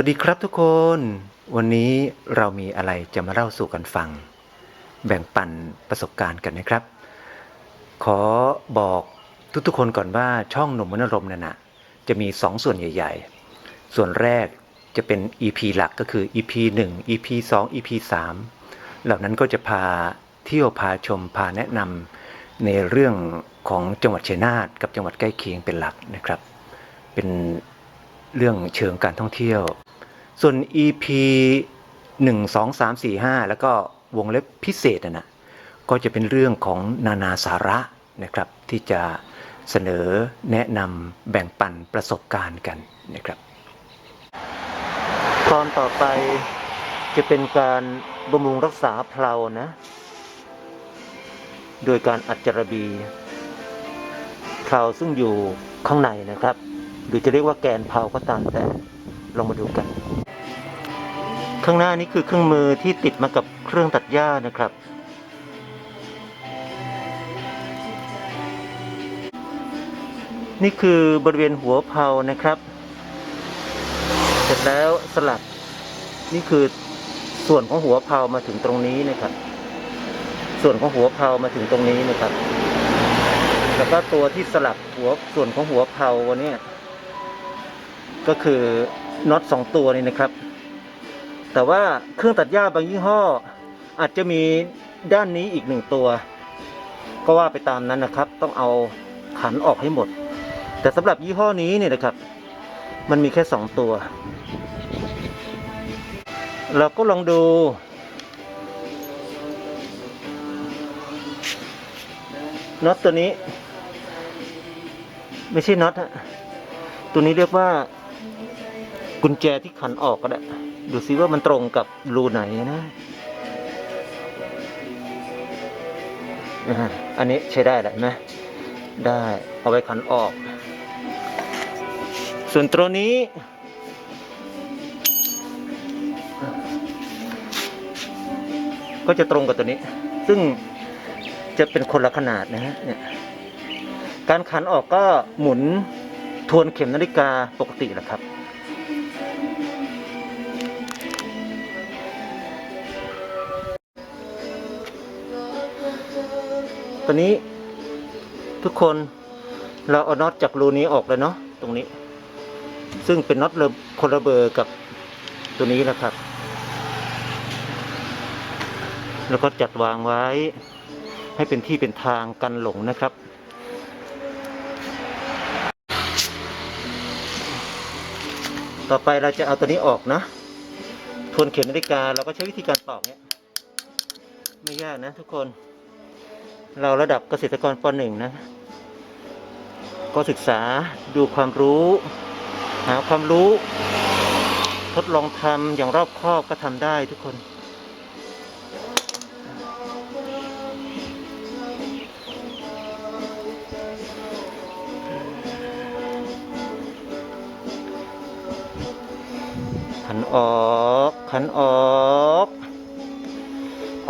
วัสดีครับทุกคน วันนี้เรามีอะไรจะมาเล่าสู่กันฟัง แบ่งปันประสบการณ์กันนะครับ ขอบอกทุกๆคนก่อนว่าช่องหนุ่มมนรมนั่นนะจะมี 2 ส่วนใหญ่ ๆ ส่วนแรกจะเป็น EP หลักก็คือ EP 1 EP 2 EP 3 เหล่านั้นก็จะพาเที่ยวพาชมพาแนะนำในเรื่องของจังหวัดเชัยนาทกับจังหวัดใกล้เคียงเป็นหลักนะครับ เป็นเรื่องเชิงการท่องเที่ยว ส่วน EP 1 2 3 4 5 แล้วก็วงเล็บพิเศษนะนะก็จะเป็นเรื่องของนานาสาระนะครับ ที่จะเสนอแนะนำแบ่งปันประสบการณ์กันนะครับ ตอนต่อไปจะเป็นการบำรุงรักษาเพลานะ โดยการอัดจารบีเพลาซึ่งอยู่ข้างในนะครับ หรือจะเรียกว่าแกนเพลาก็ตามแต่ลองมาดูกัน ข้างหน้านี้คือเครื่องมือที่ติดมากับเครื่องตัดหญ้านะครับ นี่คือบริเวณหัวเพลานะครับ เสร็จแล้วสลับนี่คือส่วนของหัวเพลามาถึงตรงนี้นะครับ ส่วนของหัวเพลามาถึงตรงนี้นะครับ แล้วก็ตัวที่สลับหัวส่วนของหัวเพลาวันนี้ก็คือน็อตสองตัวนี่นะครับ แต่ว่าเครื่องตัดหญ้าบางยี่ห้อ อาจจะมีด้านนี้อีกหนึ่งตัว ก็ว่าไปตามนั้นนะครับ ต้องเอาขันออกให้หมด แต่สำหรับยี่ห้อนี้เนี่ยนะครับ มันมีแค่สองตัว เราก็ลองดูน็อตตัวนี้ ไม่ใช่น็อตฮะตัวนี้เรียกว่า กุญแจที่ขันออกก็ได้ ดูซิว่ามันตรงกับรูไหนนะอันนี้ใช้ได้แหละนไหมได้เอาไว้ขันออก ส่วนตัวนี้ ก็จะตรงกับตัวนี้ ซึ่งจะเป็นคนละขนาดนะฮะเนี่ยการขันออกก็หมุนทวนเข็มนาฬิกาปกติแหละครับ ตอนนี้ทุกคนเราเอาน็อตจากรูนี้ออกแล้วเนาะตรงนี้ ซึ่งเป็นน็อตเรคนละเบอร์กับตัวนี้นะครับ แล้วก็จัดวางไว้ให้เป็นที่เป็นทางกันหลงนะครับต่อไปเราจะเอาตัวนี้ออกนะทวนเข็มนาฬิกาเราก็ใช้วิธีการตอกเนี่ย ไม่ยากนะทุกคน เราระดับเกษตรกรปหนึ่งนะ ก็ศึกษาดูความรู้ หาความรู้ ทดลองทำอย่างรอบคอบก็ทำได้ทุกคน ขันออก ขันออก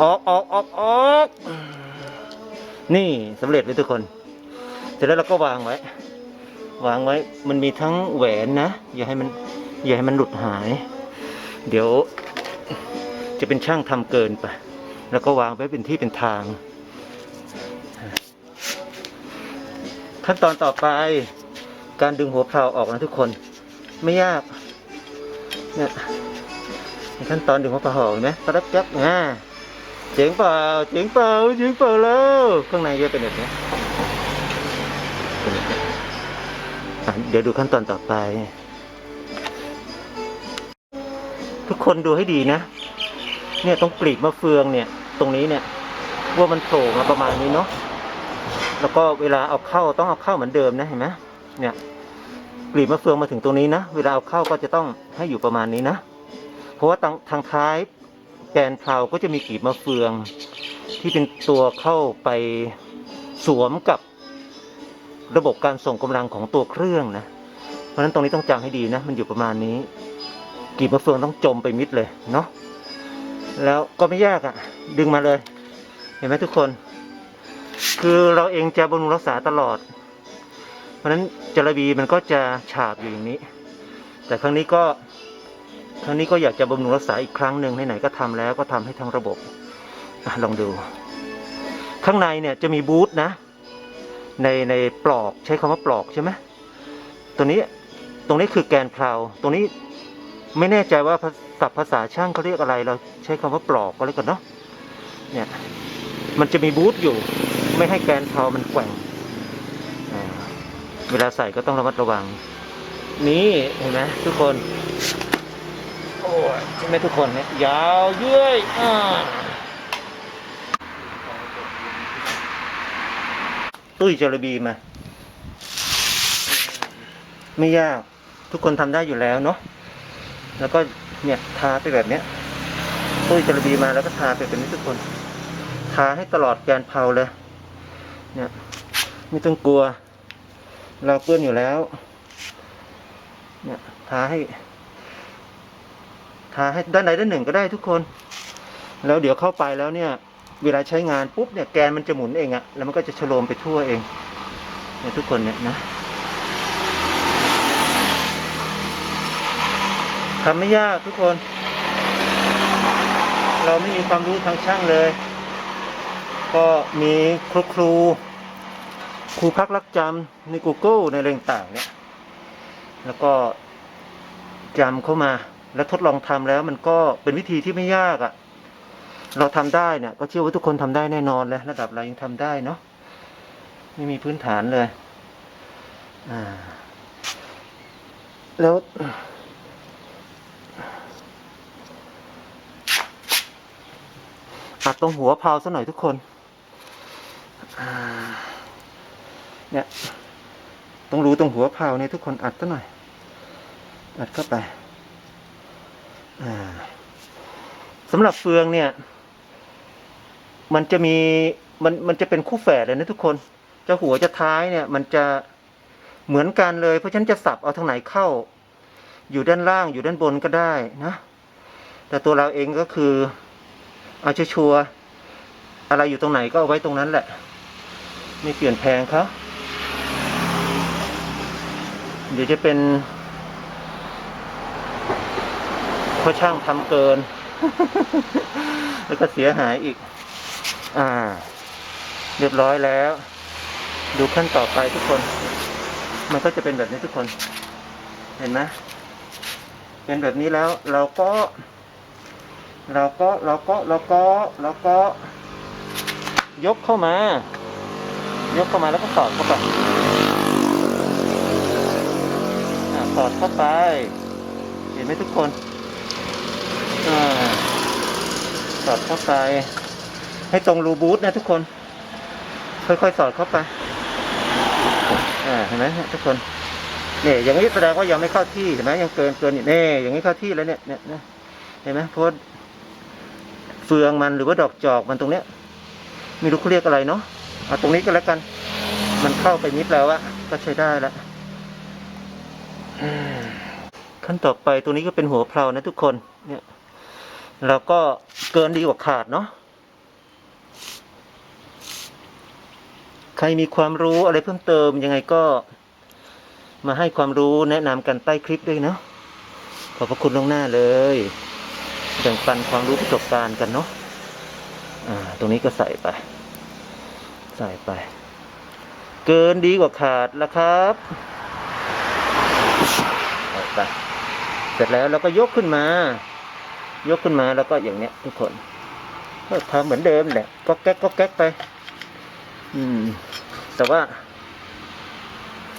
ออกออกอก สำเร็จเลยทุกคน เสร็จแล้วเราก็วางไว้ วางไว้มันมีทั้งแหวนนะอย่าให้มันอย่าให้มันหลุดหาย เดี๋ยวจะเป็นช่างทำเกินไป แล้วก็วางไว้เป็นที่เป็นทาง ขั้นตอนต่อไปการดึงหัวเพลาออกนะทุกคน ไม่ยากเนี่ยขั้นตอนดึงหัวเพลาออกเนไหมปั๊บจับอ่า เจ๋งเปล่าเจ๋งเปล่าเจ๋งเปล่าแล้วข้างในจะเป็นแบบนี้เป็นแบบนี้อะเดี๋ยวดูขั้นตอนต่อไป ทุกคนดูให้ดีนะ เนี่ยตรงกลีบมะเฟืองเนี่ย ตรงนี้เนี่ยว่ามันโผล่มาประมาณนี้เนาะแล้วก็เวลาเอาเข้าต้องเอาเข้าเหมือนเดิมนะเห็นไหมเนี่ยกลีบมะเฟืองมาถึงตรงนี้นะ เวลาเอาเข้าก็จะต้องให้อยู่ประมาณนี้นะ เพราะว่าทางทางท้าย แกนเพลาก็จะมีกีบมะเฟือง ที่เป็นตัวเข้าไปสวมกับระบบการส่งกำลังของตัวเครื่องนะ เพราะฉะนั้นตรงนี้ต้องจำให้ดีนะ มันอยู่ประมาณนี้ กีบมะเฟืองต้องจมไปมิดเลยเนาะแล้วก็ไม่ยากอะ่ะ ดึงมาเลย เห็นไหมทุกคน คือเราเองจะบำรุงรักษาตลอด เพราะฉะนั้นจระบีมันก็จะฉาบอยู่อย่างนี้ แต่ครั้งนี้ก็ ครั้งนี้ก็อยากจะบำรุงรักษาอีกครั้งหนึ่งไหนๆก็ทำแล้วก็ทำให้ทั้งระบบอลองดู ข้างในเนี่ยจะมีบูธนะ ในในปลอกใช้คำว่าปลอกใช่ไหมตัวนี้ตรงนี้คือแกนเพลาตรงนี้ไม่แน่ใจว่าศัพท์ภาษาช่างเขาเรียกอะไร เราใช้คำว่าปลอกก็แล้วกันเนาะเนี่ยมันจะมีบูธอยู่ ไม่ให้แกนเพลามันแกว่งเวลาใส่ก็ต้องระมัดระวัง นี่เห็นไหมทุกคน ใช่ไหมทุกคนเนี่ยยาวเยื่อยอ่าตุ้ยจระบีมา ไม่ยากทุกคนทำได้อยู่แล้วเนาะแล้วก็เนี่ยทาไปแบบเนี้ยตุ้ยจระบีมาแล้วก็ทาไปแบบนี้ทุกคน ทาให้ตลอดแกนเพลาเลย เนี่ยไม่ต้องกลัว เราเปื้อนอยู่แล้ว เนี่ยทาให้าให้ด้านใดด้านหนึ่งก็ได้ทุกคน แล้วเดี๋ยวเข้าไปแล้วเนี่ย เวลาใช้งานปุ๊บเนี่ยแกนมันจะหมุนเองอะแล้วมันก็จะฉโลมไปทั่วเองเนี่ยทุกคนเนี่ยนะทำไม่ยากทุกคน เราไม่มีความรู้ทางช่างเลย ก็มีครูครูครูพักรักจำใน Google ในอะไรต่างเนี่ย แล้วก็จำเข้ามา แล้วทดลองทำแล้วมันก็เป็นวิธีที่ไม่ยากอะ่ะ เราทำได้เนี่ย ก็เชื่อว่าทุกคนทำได้แน่นอนเลยระดับเรายังทำได้เนาะไม่มีพื้นฐานเลย อ่า แล้วอัดตรงหัวเพลาซะหน่อยทุกคน เนี่ย ต้องรู้ตรงหัวเพลาเนี่ยทุกคนอัดซะหน่อย อัดเข้าไป สำหรับเฟืองเนี่ย มันจะมีมันมันจะเป็นคู่แฝดเลยนะทุกคน จะหัวจะท้ายเนี่ย มันจะเหมือนกันเลย เพราะฉะนันจะสับเอาทางไหนเข้า อยู่ด้านล่างอยู่ด้านบนก็ได้นะแต่ตัวเราเองก็คือ เอาชัวร์อะไรอยู่ตรงไหนก็เอาไว้ตรงนั้นแหละ ไม่เปลี่ยนแพลงเขาเดี๋ยวจะเป็นเพ ราะช่างทำเกิน แล้วก็เสียหายอีก อ่า เรียบร้อยแล้ว ดูขั้นต่อไปทุกคน มันก็จะเป็นแบบนี้ทุกคน เห็นไหมเป็นแบบนี้แล้ว เราก็ เราก็เราก็เราก็เราก็ ยกเข้ามา ยกเข้ามาแล้วก็สอดเข้าไปอ่าสอดเข้าไป เห็นไหมทุกคนอ่า สอดเข้าไป ให้ตรงรูบูทนะทุกคน ค่อยๆสอดเข้าไปอ่าเห็นไหมทุกคนเนี่ยอย่างนี้แสดงว่ายังไม่เข้าที่เห็นไหมยังเกินเกินอีกเนี่ยอย่างนี้เข้าที่แล้วเนี่ยเนี่ยเห็นไหมเพราะเฟืองมันหรือว่าดอกจอกมันตรงเนี้ยไม่รู้เขาเรียกอะไรเนาะเอาตรงนี้ก็แล้วกัน มันเข้าไปนิดแล้วอะก็ใช้ได้แล้วขั้นต่อไปตัวนี้ก็เป็นหัวเพลานะทุกคนเนี่ย เราก็เกินดีกว่าขาดเนาะใครมีความรู้อะไรเพิ่มเติมยังไงก็ มาให้ความรู้แนะนำกันใต้คลิปด้วยเนาะขอบพระคุณล่วงหน้าเลยแบ่งปันความรู้ประสบการณ์กันเนาะอ่า ตรงนี้ก็ใส่ไป ใส่ไป เกินดีกว่าขาดแล้วครับใส่ไปเสร็จแล้วเราก็ยกขึ้นมา ยกขึ้นมาแล้วก็อย่างเนี้ย ทุกคนก็ทำเหมือนเดิมแหละก็แก๊กก็แก๊กไป อืม แต่ว่า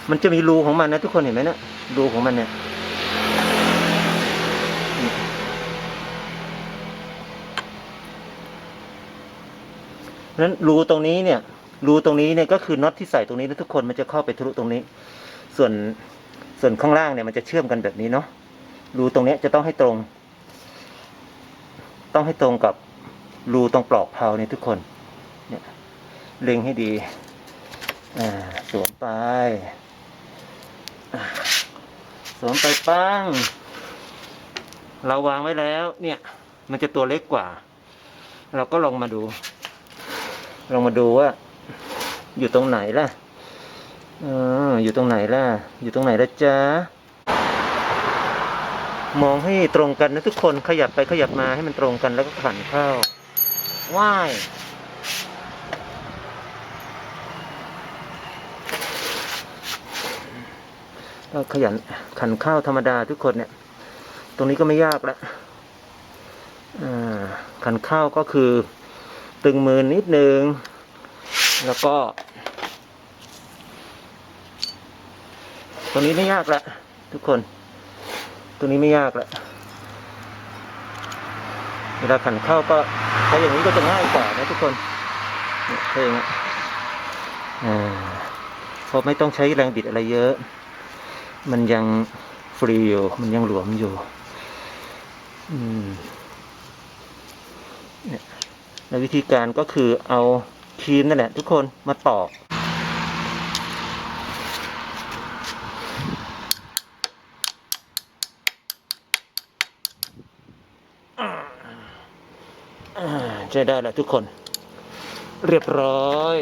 มันจะมีรูของมันนะทุกคนเห็นไหมเนะรูของมันเนี่ยนั้นรูตรงนี้เนี่ยรูตรงนี้เนี่ยก็คือน็อตที่ใส่ตรงนี้แล้วทุกคนมันจะเข้าไปทะลุตรงนี้ ส่วนส่วนข้างล่างเนี่ยมันจะเชื่อมกันแบบนี้เนาะรูตรงนี้จะต้องให้ตรง ต้องให้ตรงกับรูตรงปลอกเพลาเนี่ยทุกคน เนี่ยเล็งให้ดีสวมไปสวมไปปั้ง เราวางไว้แล้ว เนี่ย มันจะตัวเล็กกว่า เราก็ลองมาดู ลองมาดูว่า อยู่ตรงไหนล่ะอออยู่ตรงไหนล่ะ อยู่ตรงไหนล่ะจ๊ะ มองให้ตรงกันนะทุกคนขยับไปขยับมาให้มันตรงกันแล้วก็ขันเข้าว่ายก็ขยันขันข้าวธรรมดาทุกคนเนี่ย ตรงนี้ก็ไม่ยากละขันข้าวก็คือ ตึงมือนิดนึง แล้วก็ ตรงนี้ไม่ยากละทุกคน ตรงนี้ไม่ยากละเวลาขันเข้าก็ใช้อย่างนี้ก็จะง่ายกว่านะทุกคนเนี่ยใช่อย่างนี้อ่าเพราะไม่ต้องใช้แรงบิดอะไรเยอะ มันยังฟรีอยู่ มันยังหลวมอยู่ อืมเนี่ยวิธีการก็คือเอาครีมนั่นแหละทุกคนมาตอก ใช้ได้แล้วทุกคน เรียบร้อย